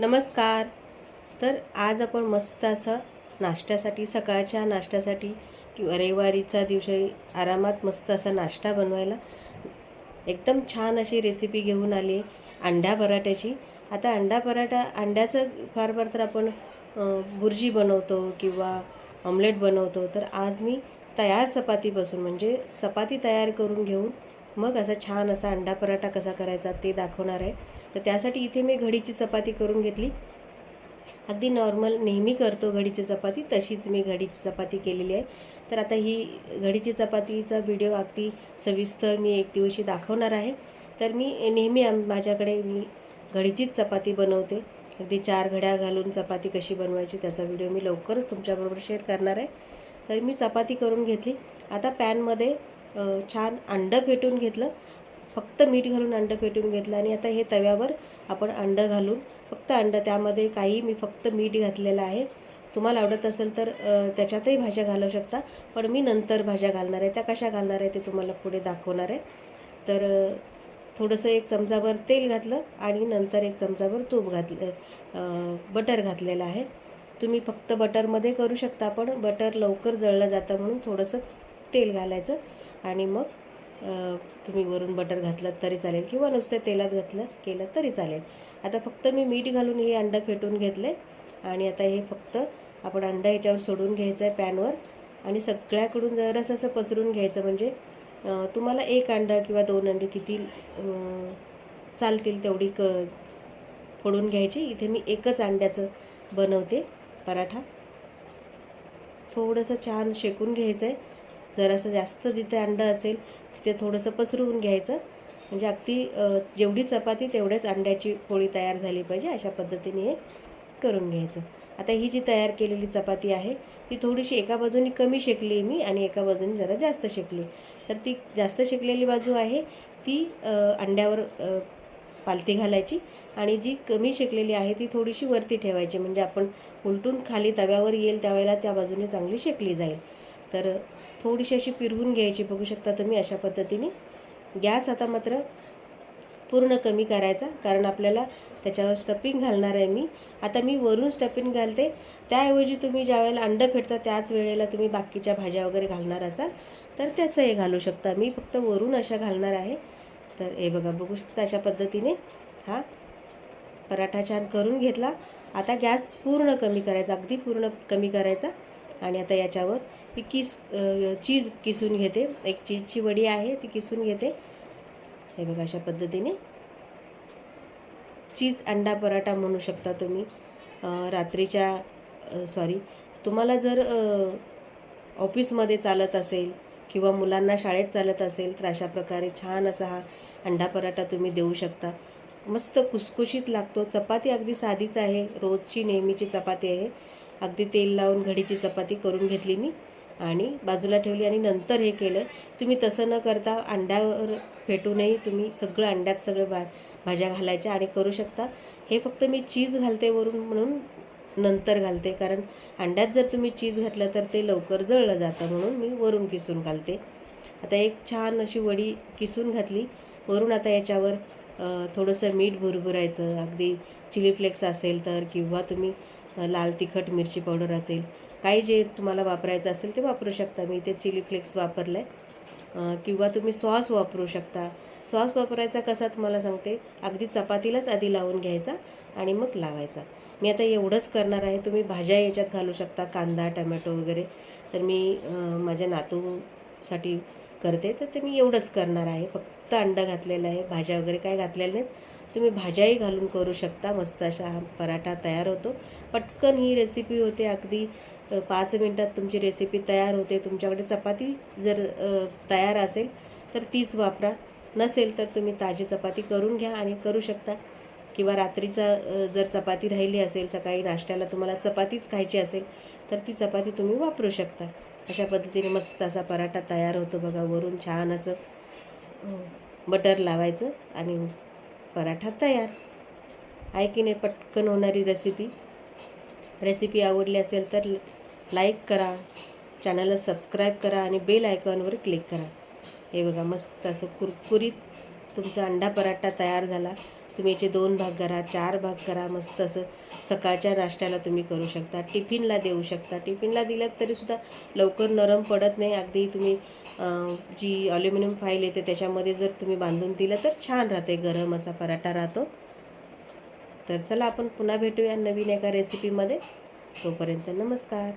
नमस्कार. तर आज आपण मस्त असं नाश्त्यासाठी सकाळच्या नाश्त्यासाठी किंवा रविवारीचा दिवशी आरामात मस्त असा नाश्ता बनवायला एकदम छान अशी रेसिपी घेऊन आली अंड्या पराठ्याची. आता अंडा पराठा अंड्याचं फार फार तर आपण भुर्जी बनवतो किंवा ऑमलेट बनवतो. तर आज मी तयार चपातीपासून म्हणजे चपाती तयार करून घेऊन मग असा छान असा अंडा पराठा कसा करायचा ते दाखवणार आहे. तर त्यासाठी इथे मी घडीची चपाती करून घेतली. अगदी नॉर्मल नेहमी करतो घडीची चपाती तशीच मी घडीची चपाती केलेली आहे. तर आता ही घडीची चपातीचा व्हिडिओ अगदी सविस्तर मी एक दिवशी दाखवणार आहे. तर मी नेहमी आम माझ्याकडे मी घडीचीच चपाती बनवते. अगदी चार घड्या घालून चपाती कशी बनवायची त्याचा व्हिडिओ मी लवकरच तुमच्याबरोबर शेअर करणार आहे. तर मी चपाती करून घेतली. आता पॅनमध्ये छान अंडं फेटून घेतलं. फक्त मीठ घालून अंडं फेटून घेतलं आणि आता हे तव्यावर आपण अंडं घालून फक्त अंडं त्यामध्ये काही मी फक्त मीठ घातलेलं आहे. तुम्हाला आवडत असेल तर त्याच्यातही भाज्या घालू शकता पण मी नंतर भाज्या घालणार आहे. त्या कशा घालणार आहे ते तुम्हाला पुढे दाखवणार आहे. तर थोडंसं एक चमचाभर तेल घातलं आणि नंतर एक चमचाभर तूप घातलं बटर घातलेलं आहे. तुम्ही फक्त बटरमध्ये करू शकता पण बटर लवकर जळलं जातं म्हणून थोडंसं तेल घालायचं. आणि मग तुम्ही वरून बटर घातलं तरी चालेल किंवा नुसतं तेलात घातलं केलं तरी चालेल. आता फक्त मी मीठ घालून हे अंडं फेटून घेतले आणि आता हे फक्त आपण अंडं ह्याच्यावर सोडून घ्यायचं आहे पॅनवर आणि सगळ्याकडून जरासं असं पसरून घ्यायचं म्हणजे तुम्हाला एक अंडा किंवा दोन अंडी किती चालतील तेवढी क फोडून घ्यायची. इथे मी एकच अंड्याचं बनवते पराठा. थोडंसं छान शेकून घ्यायचं आहे जरासं जास्त जिथे अंडं असेल तिथे थोडंसं पसरवून घ्यायचं. म्हणजे अगदी जेवढी चपाती तेवढ्याच अंड्याची पोळी तयार झाली पाहिजे अशा पद्धतीने हे करून घ्यायचं. आता ही जी तयार केलेली चपाती आहे ती थोडीशी एका बाजूनी कमी शेकली मी आणि एका बाजूनी जरा जास्त शेकली. तर ती जास्त शेकलेली बाजू आहे ती अंड्यावर पालती घालायची आणि जी कमी शेकलेली आहे ती थोडीशी वरती ठेवायची. म्हणजे आपण उलटून खाली तव्यावर येईल त्यावेळेला त्या बाजूने चांगली शेकली जाईल. तर थोडीशी अशी पिरवून घ्यायची बघू शकता तुम्ही अशा पद्धतीने. गॅस आता मात्र पूर्ण कमी करायचा कारण आपल्याला त्याच्यावर स्टपिंग घालणार आहे मी. आता मी वरून स्टपिंग घालते. त्याऐवजी तुम्ही ज्या वेळेला अंडं फेटता त्याच वेळेला तुम्ही बाकीच्या भाज्या वगैरे घालणार असाल तर त्याचं हे घालू शकता. मी फक्त वरून अशा घालणार आहे. तर हे बघा बघू शकता अशा पद्धतीने हा पराठा छान करून घेतला. आता गॅस पूर्ण कमी करायचा अगदी पूर्ण कमी करायचा. आणि आता याच्यावर मी किस चीज किसून घेते. एक चीजची वडी आहे ती किसून घेते. हे बघा अशा पद्धतीने. चीज अंडा पराठा म्हणू शकता तुम्ही. रात्रीच्या सॉरी तुम्हाला जर ऑफिसमध्ये चालत असेल किंवा मुलांना शाळेत चालत असेल तर अशा प्रकारे छान असा हा अंडा पराठा तुम्ही देऊ शकता. मस्त कुसकुशीत लागतो. चपाती अगदी साधीच आहे. रोजची नेहमीची चपाती आहे. अगदी तेल लावून घडीची चपाती करून घेतली मी. आणि बाजूला ठेवली आणि नंतर हे केलं. तुम्ही तसं न करता अंड्यावर फेटूनही तुम्ही सगळं अंड्यात सगळं भा भाज्या घालायच्या आणि करू शकता. हे फक्त मी चीज घालते वरून म्हणून नंतर घालते. कारण अंड्यात जर तुम्ही चीज घातलं तर ते लवकर जळलं जातं म्हणून मी वरून किसून घालते. आता एक छान अशी वडी किसून घातली. वरून आता याच्यावर थोडंसं मीठ भुरभुरायचं. अगदी चिली फ्लेक्स असेल तर किंवा तुम्ही लाल तिखट मिरची पावडर असेल काही जे तुम्हाला वापरायचं असेल ते वापरू शकता. मी ते चिली फ्लेक्स वापरलं आहे किंवा तुम्ही सॉस वापरू शकता. सॉस वापरायचा कसा तुम्हाला सांगते. अगदी चपातीलाच आधी लावून घ्यायचा आणि मग लावायचा. मी आता एवढंच करणार आहे. तुम्ही भाज्या याच्यात घालू शकता. कांदा टमॅटो वगैरे. तर मी माझ्या नातूसाठी करते. तर ते मी एवढंच करणार आहे. फक्त अंडं घातलेलं आहे. भाज्या वगैरे काय घातलेल्या नाहीत. तुम्ही भाज्याही घालून करू शकता. मस्त अशा पराठा तयार होतो. पटकन ही रेसिपी होते. अगदी तर पाच मिनटात तुमची रेसिपी तयार होते. तुमच्याकडे चपाती जर तयार असेल तर तीच वापरा. नसेल तर तुम्ही ताजी चपाती करून घ्या आणि करू शकता. किंवा रात्रीचा जर चपाती राहिली असेल सकाळी नाश्त्याला तुम्हाला चपातीच खायची असेल तर ती चपाती तुम्ही वापरू शकता. अशा पद्धतीने मस्त असा पराठा तयार होतो बघा. वरून छान असं बटर लावायचं आणि पराठा तयार. आहे की नाही पटकन होणारी रेसिपी रेसिपी आवडली असेल तर लाईक करा चॅनलला सबस्क्राईब करा आणि बेल आयकॉनवर क्लिक करा. हे बघा मस्त असं कुरकुरीत तुमचा अंडा पराठा तयार झाला. तुम्ही याचे दोन भाग करा चार भाग करा मस्त असं सकाळच्या नाश्त्याला तुम्ही करू शकता. टिफिनला देऊ शकता. टिफिनला दिल्यात तरीसुद्धा लवकर नरम पडत नाही. अगदी तुम्ही जी अल्युमिनियम फाईल येते त्याच्यामध्ये जर तुम्ही बांधून दिलं तर छान राहते. गरम असा पराठा राहतो. तर चला आपण पुन्हा भेटूया नवीन एका रेसिपीमध्ये तोपर्यंत नमस्कार.